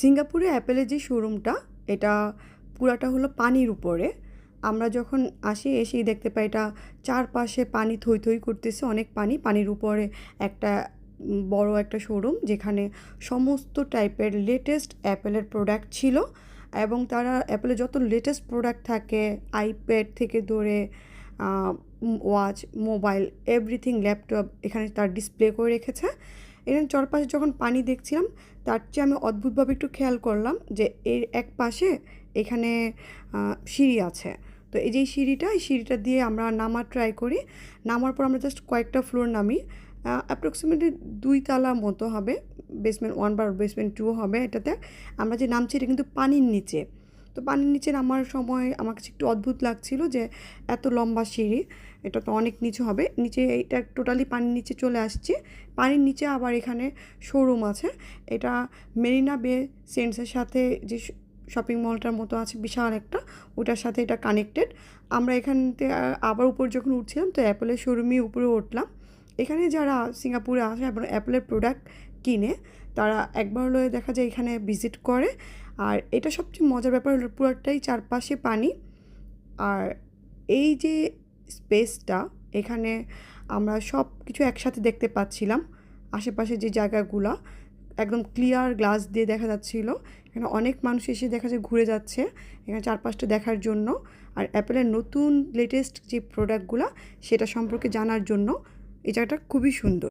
সিঙ্গাপুরে অ্যাপেলের যে শোরুমটা, এটা পুরাটা হলো পানির উপরে। আমরা যখন আসি, এসেই দেখতে পাই এটা চারপাশে পানি থই থই করতেছে, অনেক পানি। পানির উপরে একটা বড় একটা শোরুম, যেখানে সমস্ত টাইপের লেটেস্ট অ্যাপেলের প্রোডাক্ট ছিল এবং তারা অ্যাপেলের যত লেটেস্ট প্রোডাক্ট থাকে আইপ্যাড থেকে ধরে ওয়াচ মোবাইল এভরিথিং ল্যাপটপ এখানে তার ডিসপ্লে করে রেখেছে। এখানে চারপাশে যখন পানি দেখছিলাম, তার চেয়ে আমি অদ্ভুতভাবে একটু খেয়াল করলাম যে এর এক পাশে এখানে সিঁড়ি আছে। তো এই যে সিঁড়িটা, এই সিঁড়িটা দিয়ে আমরা নামার ট্রাই করি। নামার পর আমরা জাস্ট কয়েকটা ফ্লোর নামি। অ্যাপ্রক্সিমেটলি দুই তালা মতো হবে। বেসমেন্ট ওয়ান বা বেসমেন্ট টু হবে এটাতে। আমরা যে নামছি, এটা কিন্তু পানির নিচে। তো পানির নিচে নামার সময়, আমার কাছে একটু অদ্ভুত লাগছিল যে এত লম্বা সিঁড়ি, এটা তো অনেক নিচু হবে। নিচে এটা টোটালি পানির নিচে চলে আসছে। পানির নিচে আবার এখানে শোরুম আছে। এটা মেরিনা বে সেন্টসের সাথে যে শপিং মলটার মতো আছে, বিশাল একটা, ওটার সাথে এটা কানেক্টেড। আমরা এখান থেকে আবার উপর যখন উঠছিলাম তো অ্যাপেলের শোরুমে উপরে উঠলাম। এখানে যারা সিঙ্গাপুরে আসে, এবং অ্যাপেলের প্রোডাক্ট কিনে তারা একবার হলে দেখা যায় এখানে ভিজিট করে। আর এটা সবচেয়ে মজার ব্যাপার হলো পুরোটাই চারপাশে পানি। আর এই যে স্পেসটা, এখানে আমরা সব কিছু একসাথে দেখতে পাচ্ছিলাম। আশেপাশে যে জায়গাগুলো, একদম ক্লিয়ার গ্লাস দিয়ে দেখা যাচ্ছিল। এখানে অনেক মানুষ এসে দেখা যায় ঘুরে যাচ্ছে এখানে চারপাশটা দেখার জন্য। আর অ্যাপেলের নতুন লেটেস্ট যে প্রোডাক্টগুলো সেটা সম্পর্কে জানার জন্য। এই জায়গাটা খুবই সুন্দর।